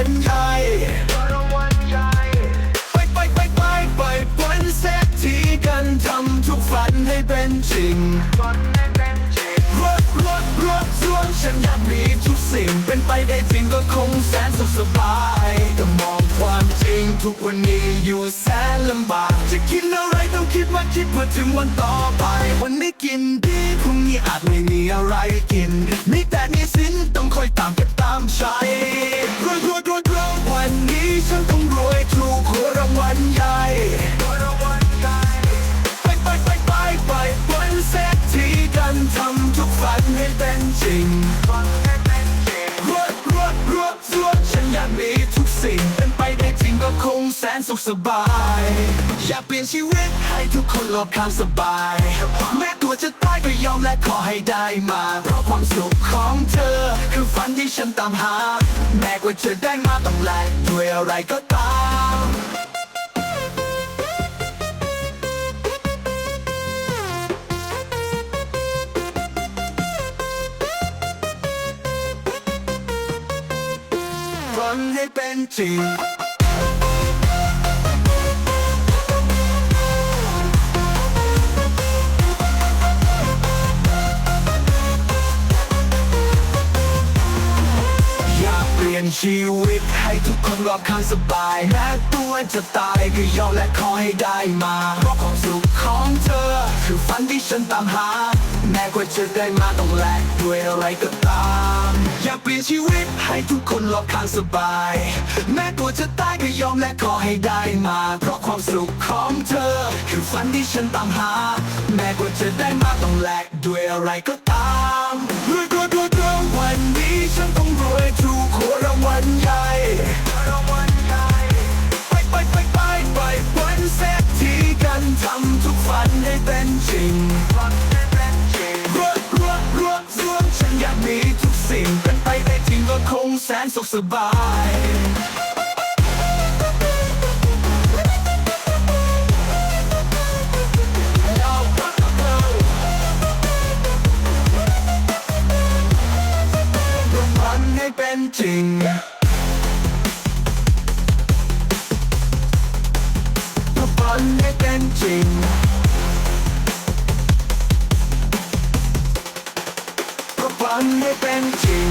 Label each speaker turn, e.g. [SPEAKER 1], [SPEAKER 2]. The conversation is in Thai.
[SPEAKER 1] วัลใหญ่ไปไปไปไปไปเป็นเศรษฐีกันทำทุกฝันให้เป็นจริงรถรถรถส่วนฉันอยากมีทุกสิ่ง เป็นไปได้จริงก็คงแสนสุขสบายแต่มองความจริงทุกวันนี้อยู่แสนลำบาก จะกินอะไรต้องคิดว่าคิดเพื่อถึงวันต่อไป วันนี้กินดีพรุ่งนี้อาจไม่มีอะไรกิน นให้เป็นจริงรวดรวดรวดรวดฉันอยากมีทุกสิ่งเป็นไปได้จริงก็คงแสนสุขสบาย อยากเปลี่ยนชีวิตให้ทุกคนรอบข้างสบาย แม้ตัวจะตายก็ยอมและขอให้ได้มา เพราะความสุขของเธอ คือฝันที่ฉันตามหา แม้กว่าจะได้มาต้องแลกด้วยอะไรก็ตาม นให้เป็นจริงอยากเปลี่ยนชีวิตให้ทุกคนรอบข้างสบายแม้ตัวจะตายก็ยอมและขอให้ได้มาเพราะความสุขของเธอ คือฝันที่ฉันตามหา แม้กว่าจะได้มาต้องแลกด้วยอะไรก็ตามากเปลี่ยนชีวิต ให้ทุกคนรอบข้างสบาย แม้ตัวจะตายก็ยอมและขอให้ได้มา เพราะความสุขของเธอ คือฝันที่ฉันตามหา แม้กว่าจะได้มาต้องแลกด้วยอะไรก็ตาม แสนสุขสบายฝันให้เป็นจริงเพื่อฝันให้เป็นจริงเพื่อฝันให้เป็นจริง